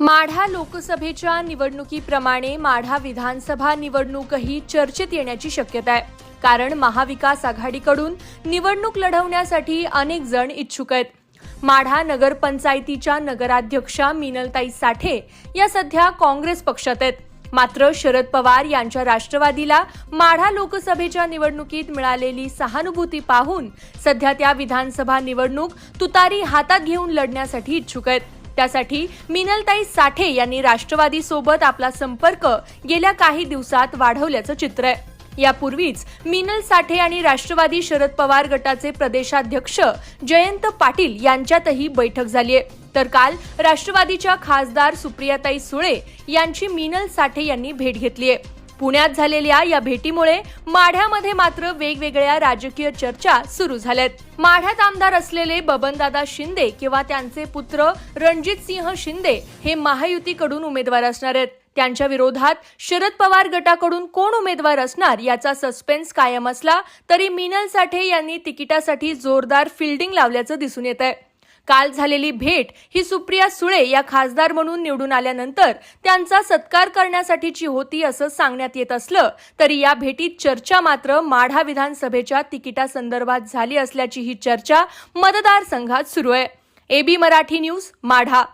माढा लोकसभेच्या निवडणुकीप्रमाणे माढा विधानसभा निवडणूकही चर्चेत येण्याची शक्यता आहे. कारण महाविकास आघाडीकडून निवडणूक लढवण्यासाठी अनेक जण इच्छुक आहेत. माढा नगरपंचायतीच्या नगराध्यक्षा मिनलताई साठे या सध्या काँग्रेस पक्षात आहेत. मात्र शरद पवार यांच्या राष्ट्रवादीला माढा लोकसभेच्या निवडणुकीत मिळालेली सहानुभूती पाहून सध्या त्या विधानसभा निवडणूक तुतारी हातात घेऊन लढण्यासाठी इच्छुक आहेत. त्यासाठी मिनलताई साठे यांनी राष्ट्रवादी सोबत आपला संपर्क गेल्या काही दिवसात वाढवल्याचं चित्र आहे. यापूर्वीच मिनल साठे आणि राष्ट्रवादी शरद पवार गटाचे प्रदेशाध्यक्ष जयंत पाटील यांच्यातही बैठक झाली आहे. तर काल राष्ट्रवादीच्या खासदार सुप्रियाताई सुळे यांची मिनल साठे यांनी भेट घेतली आहे. पुण्यात झालेल्या या भेटीमुळे माढ्यामध्ये मात्र वेगवेगळ्या राजकीय चर्चा सुरू झाल्यात. माढ्यात आमदार असलेले बबनदादा शिंदे किंवा त्यांचे पुत्र रणजित सिंह शिंदे हे महायुतीकडून उमेदवार असणार आहेत. त्यांच्या विरोधात शरद पवार गटाकडून कोण उमेदवार असणार याचा सस्पेन्स कायम असला तरी मिनल साठे यांनी तिकिटासाठी जोरदार फिल्डिंग लावल्याचं दिसून येत आहे काल झालेली भेट ही सुप्रिया सुळे या खासदार म्हणून निवडून आल्यानंतर त्यांचा सत्कार करण्यासाठीची होती असं सांगण्यात येत असलं तरी या भेटीत चर्चा मात्र माढा विधानसभेच्या तिकिटासंदर्भात झाली असल्याची ही चर्चा मतदारसंघात सुरू आहे. AB Marathi news Madha.